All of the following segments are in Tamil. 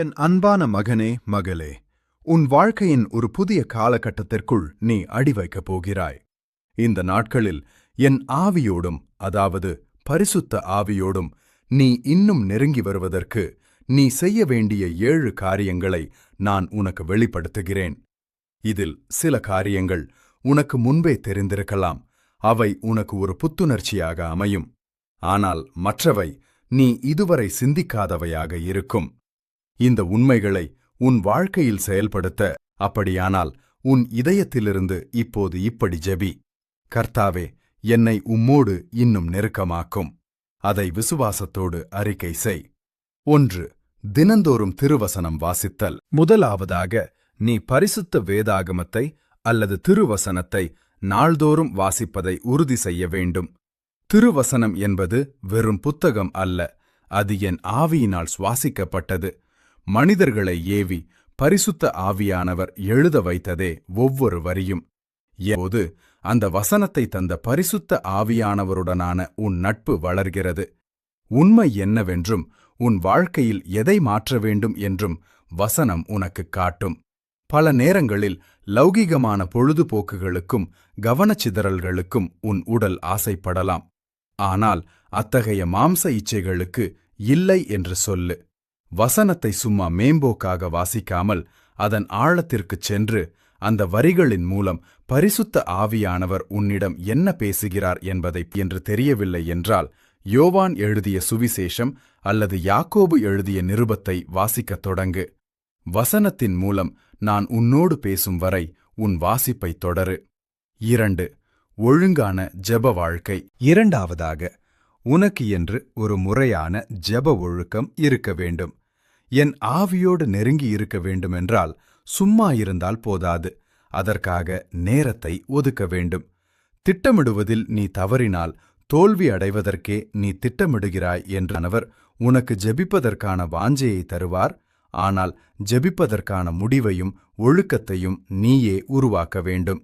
என் அன்பான மகனே மகளே உன் வாழ்க்கையின் ஒரு புதிய காலகட்டத்திற்குள் நீ அடி வைக்கப் போகிறாய். இந்த நாட்களில் என் ஆவியோடும் அதாவது பரிசுத்த ஆவியோடும் நீ இன்னும் நெருங்கி வருவதற்கு நீ செய்ய வேண்டிய ஏழு காரியங்களை நான் உனக்கு வெளிப்படுத்துகிறேன். இதில் சில காரியங்கள் உனக்கு முன்பே தெரிந்திருக்கலாம். அவை உனக்கு ஒரு புத்துணர்ச்சியாக அமையும். ஆனால் மற்றவை நீ இதுவரை சிந்திக்காதவையாக இருக்கும். இந்த உண்மைகளை உன் வாழ்க்கையில் செயல்படுத்த. அப்படியானால் உன் இதயத்திலிருந்து இப்போது இப்படி ஜெபி. கர்த்தாவே என்னை உம்மோடு இன்னும் நெருக்கமாக்கும். அதை விசுவாசத்தோடு அறிக்கை செய். ஒன்று தினந்தோறும் திருவசனம் வாசித்தல். முதலாவதாக நீ பரிசுத்த வேதாகமத்தை அல்லது திருவசனத்தை நாள்தோறும் வாசிப்பதை உறுதி செய்ய வேண்டும். திருவசனம் என்பது வெறும் புத்தகம் அல்ல அது என் ஆவியினால் சுவாசிக்கப்பட்டது. மனிதர்களை ஏவி பரிசுத்த ஆவியானவர் எழுத வைத்ததே ஒவ்வொரு வரியும். எப்போது அந்த வசனத்தை தந்த பரிசுத்த ஆவியானவருடனான உன் நட்பு வளர்கிறது. உண்மை என்னவென்றும் உன் வாழ்க்கையில் எதை மாற்ற வேண்டும் என்றும் வசனம் உனக்குக் காட்டும். பல நேரங்களில் லௌகிகமான பொழுதுபோக்குகளுக்கும் கவனச்சிதறல்களுக்கும் உன் உடல் ஆசைப்படலாம். ஆனால் அத்தகைய மாம்ச இச்சைகளுக்கு இல்லை என்று சொல்லு. வசனத்தை சும்மா மேம்போக்காக வாசிக்காமல் அதன் ஆழத்திற்குச் சென்று அந்த வரிகளின் மூலம் பரிசுத்த ஆவியானவர் உன்னிடம் என்ன பேசுகிறார் என்பதை என்று தெரியவில்லை என்றால் யோவான் எழுதிய சுவிசேஷம் அல்லது யாக்கோபு எழுதிய நிருபத்தை வாசிக்கத் தொடங்கு. வசனத்தின் மூலம் நான் உன்னோடு பேசும் வரை உன் வாசிப்பை தொடரு. இரண்டு ஒழுங்கான ஜெப வாழ்க்கை. இரண்டாவதாக உனக்கு என்று ஒரு முறையான ஜெப ஒழுக்கம் இருக்க வேண்டும். என் ஆவியோடு நெருங்கி இருக்க வேண்டுமென்றால் சும்மா இருந்தால் போதாது. அதற்காக நேரத்தை ஒதுக்க வேண்டும். திட்டமிடுவதில் நீ தவறினால் தோல்வி அடைவதற்கே நீ திட்டமிடுகிறாய் என்றவர் உனக்கு ஜெபிப்பதற்கான வாஞ்சையை தருவார். ஆனால் ஜெபிப்பதற்கான முடிவையும் ஒழுக்கத்தையும் நீயே உருவாக்க வேண்டும்.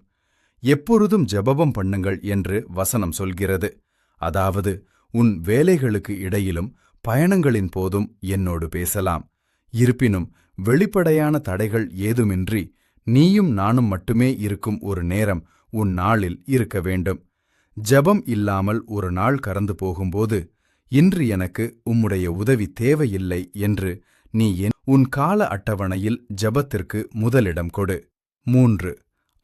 எப்பொழுதும் ஜெபம் பண்ணுங்கள் என்று வசனம் சொல்கிறது. அதாவது உன் வேலைகளுக்கு இடையிலும் பயணங்களின் போதும் என்னோடு பேசலாம். இருப்பினும் வெளிப்படையான தடைகள் ஏதுமின்றி நீயும் நானும் மட்டுமே இருக்கும் ஒரு நேரம் உன் நாளில் இருக்க வேண்டும். ஜபம் இல்லாமல் ஒரு நாள் கடந்து போகும்போது இன்று எனக்கு உம்முடைய உதவி தேவையில்லை என்று நீ என் உன் கால அட்டவணையில் ஜபத்திற்கு முதலிடம் கொடு. மூன்று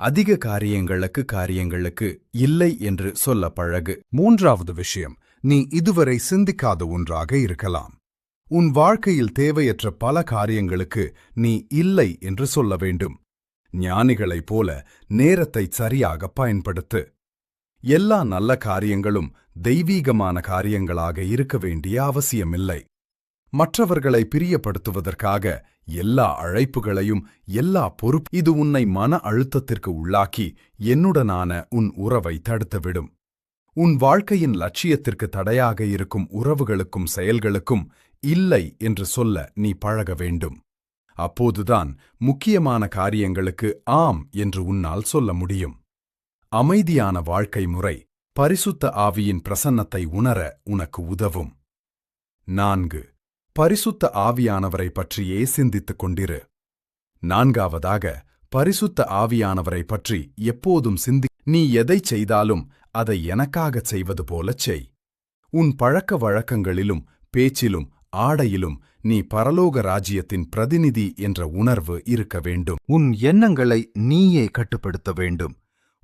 அதிக காரியங்களுக்கு காரியங்களுக்கு இல்லை என்று சொல்ல பழகு. மூன்றாவது விஷயம் நீ இதுவரை சிந்திக்காத ஒன்றாக இருக்கலாம். உன் வாழ்க்கையில் தேவையற்ற பல காரியங்களுக்கு நீ இல்லை என்று சொல்ல வேண்டும். ஞானிகளைப் போல நேரத்தை சரியாக பயன்படுத்து. எல்லா நல்ல காரியங்களும் தெய்வீகமான காரியங்களாக இருக்க வேண்டிய அவசியமில்லை. மற்றவர்களை பிரியப்படுத்துவதற்காக எல்லா அழைப்புகளையும் எல்லா பொறுப்பு இது உன்னை மன அழுத்தத்திற்கு உள்ளாக்கி என்னுடனான உன் உறவை தடுத்துவிடும். உன் வாழ்க்கையின் லட்சியத்திற்கு தடையாக இருக்கும் உறவுகளுக்கும் செயல்களுக்கும் இல்லை என்று சொல்ல நீ பழக வேண்டும். அப்போதுதான் முக்கியமான காரியங்களுக்கு ஆம் என்று உன்னால் சொல்ல முடியும். அமைதியான வாழ்க்கை முறை பரிசுத்த ஆவியின் பிரசன்னத்தை உணர உனக்கு உதவும். நான்கு. பரிசுத்த ஆவியானவரை பற்றியே சிந்தித்துக் கொண்டிரு. நான்காவதாக பரிசுத்த ஆவியானவரை பற்றி எப்போதும் சிந்தி நீ எதைச் செய்தாலும் அதை எனக்காகச் செய்வது போலச் செய். உன் பழக்க வழக்கங்களிலும் பேச்சிலும் ஆடையிலும் நீ பரலோக ராஜ்யத்தின் பிரதிநிதி என்ற உணர்வு இருக்க வேண்டும். உன் எண்ணங்களை நீயே கட்டுப்படுத்த வேண்டும்.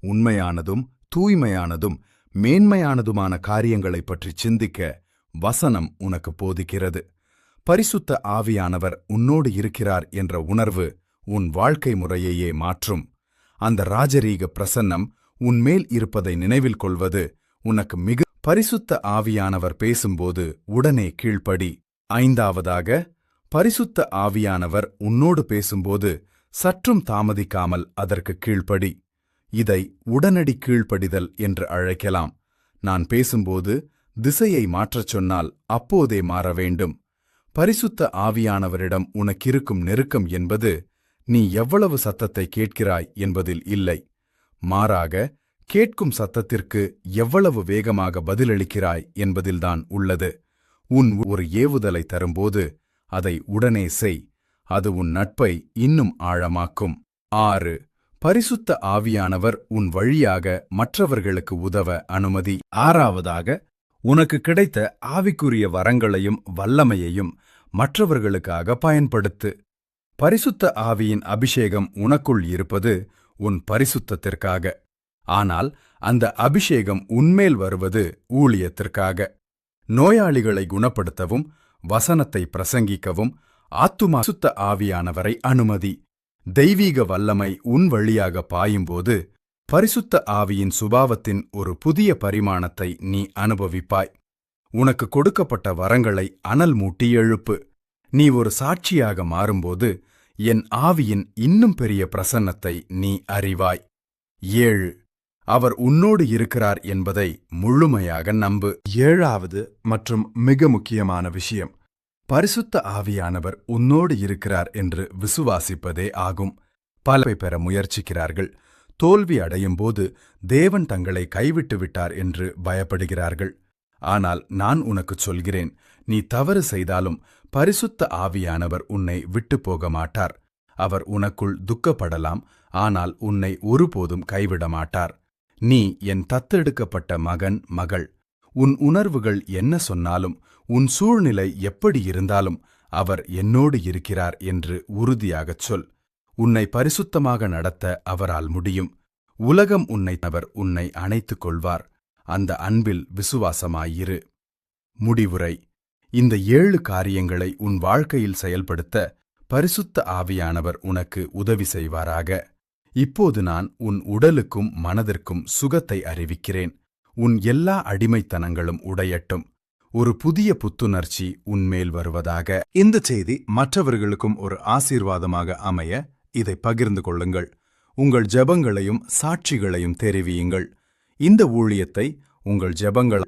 உண்மையானதும் தூய்மையானதும் மேன்மையானதுமான காரியங்களைப் பற்றி சிந்திக்க வசனம் உனக்கு போதிக்கிறது. பரிசுத்த ஆவியானவர் உன்னோடு இருக்கிறார் என்ற உணர்வு உன் வாழ்க்கை முறையையே மாற்றும். அந்த ராஜரீக பிரசன்னம் உன்மேல் இருப்பதை நினைவில் கொள்வது உனக்கு மிக பரிசுத்த ஆவியானவர் பேசும்போது உடனே கீழ்ப்படி. ஐந்தாவதாக பரிசுத்த ஆவியானவர் உன்னோடு பேசும்போது சற்றும் தாமதிக்காமல் அதற்கு கீழ்ப்படி. இதை உடனடி கீழ்ப்படிதல் என்று அழைக்கலாம். நான் பேசும்போது திசையை மாற்றச் சொன்னால் அப்போதே மாற வேண்டும். பரிசுத்த ஆவியானவரிடம் உனக்கிருக்கும் நெருக்கம் என்பது நீ எவ்வளவு சத்தத்தை கேட்கிறாய் என்பதில் இல்லை. மாறாக கேட்கும் சத்தத்திற்கு எவ்வளவு வேகமாக பதிலளிக்கிறாய் என்பதில்தான் உள்ளது. உன் ஒரு ஏவுதலை தரும்போது அதை உடனே செய். அது உன் நட்பை இன்னும் ஆழமாக்கும். ஆறு பரிசுத்த ஆவியானவர் உன் வழியாக மற்றவர்களுக்கு உதவ அனுமதி. ஆறாவதாக உனக்கு கிடைத்த ஆவிக்குரிய வரங்களையும் வல்லமையையும் மற்றவர்களுக்காக பயன்படுத்து. பரிசுத்த ஆவியின் அபிஷேகம் உனக்குள் இருப்பது உன் பரிசுத்தத்திற்காக. ஆனால் அந்த அபிஷேகம் உன்மேல் வருவது ஊழியத்திற்காக. நோயாளிகளை குணப்படுத்தவும் வசனத்தை பிரசங்கிக்கவும் ஆத்துமா சுத்த ஆவியானவரை அனுமதி. தெய்வீக வல்லமை உன் வழியாக பாயும்போது பரிசுத்த ஆவியின் சுபாவத்தின் ஒரு புதிய பரிமாணத்தை நீ அனுபவிப்பாய். உனக்கு கொடுக்கப்பட்ட வரங்களை அனல் மூட்டி எழுப்பு. நீ ஒரு சாட்சியாக மாறும்போது என் ஆவியின் இன்னும் பெரிய பிரசன்னத்தை நீ அறிவாய். ஏழு. அவர் உன்னோடு இருக்கிறார் என்பதை முழுமையாக நம்பு. ஏழாவது மற்றும் மிக முக்கியமான விஷயம். பரிசுத்த ஆவியானவர் உன்னோடு இருக்கிறார் என்று விசுவாசிப்பதே ஆகும். பலவை பெற முயற்சிக்கிறார்கள். தோல்வி அடையும் போது தேவன் தங்களை கைவிட்டு விட்டார் என்று பயப்படுகிறார்கள். ஆனால் நான் உனக்குச் சொல்கிறேன் நீ தவறு செய்தாலும் பரிசுத்த ஆவியானவர் உன்னை விட்டு போக மாட்டார் அவர் உனக்குள் துக்கப்படலாம் ஆனால் உன்னை ஒருபோதும் கைவிட மாட்டார் நீ என் தத்தெடுக்கப்பட்ட மகன் மகள். உன் உணர்வுகள் என்ன சொன்னாலும் உன் சூழ்நிலை எப்படி இருந்தாலும் அவர் என்னோடு இருக்கிறார் என்று உறுதியாகச் சொல். உன்னை பரிசுத்தமாக நடத்த அவரால் முடியும். உலகம் உன்னை அவர் உன்னை அணைத்துக் கொள்வார். அந்த அன்பில் விசுவாசமாயிரு. முடிவுரை. இந்த ஏழு காரியங்களை உன் வாழ்க்கையில் செயல்படுத்த பரிசுத்த ஆவியானவர் உனக்கு உதவி செய்வாராக. இப்போது நான் உன் உடலுக்கும் மனதிற்கும் சுகத்தை அறிவிக்கிறேன். உன் எல்லா அடிமைத்தனங்களும் உடையட்டும். ஒரு புதிய புத்துணர்ச்சி உன்மேல் வருவதாக. இந்த செய்தி மற்றவர்களுக்கும் ஒரு ஆசீர்வாதமாக அமைய இதை பகிர்ந்து கொள்ளுங்கள். உங்கள் ஜெபங்களையும் சாட்சிகளையும் தெரிவியுங்கள். இந்த ஊழியத்தை உங்கள் ஜெபங்கள்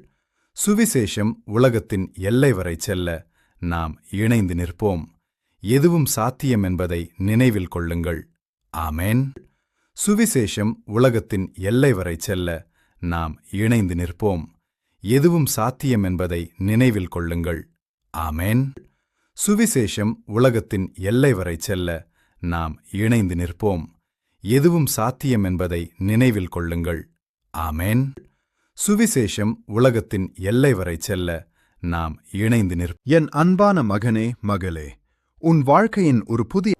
சுவிசேஷம் உலகத்தின் எல்லை வரை செல்ல நாம் இணைந்து நிற்போம். எதுவும் சாத்தியம் என்பதை நினைவில் கொள்ளுங்கள். ஆமேன். சுவிசேஷம் உலகத்தின் எல்லை வரை செல்ல நாம் இணைந்து நிற்போம். எதுவும் சாத்தியம் என்பதை நினைவில் கொள்ளுங்கள். ஆமேன். சுவிசேஷம் உலகத்தின் எல்லை வரை செல்ல நாம் இணைந்து நிற்போம். எதுவும் சாத்தியம் என்பதை நினைவில் கொள்ளுங்கள். ஆமேன். சுவிசேஷம் உலகத்தின் எல்லை வரை செல்ல நாம் இணைந்து நிற்போம். என் அன்பான மகனே மகளே உன் வாழ்க்கையின் ஒரு புதிய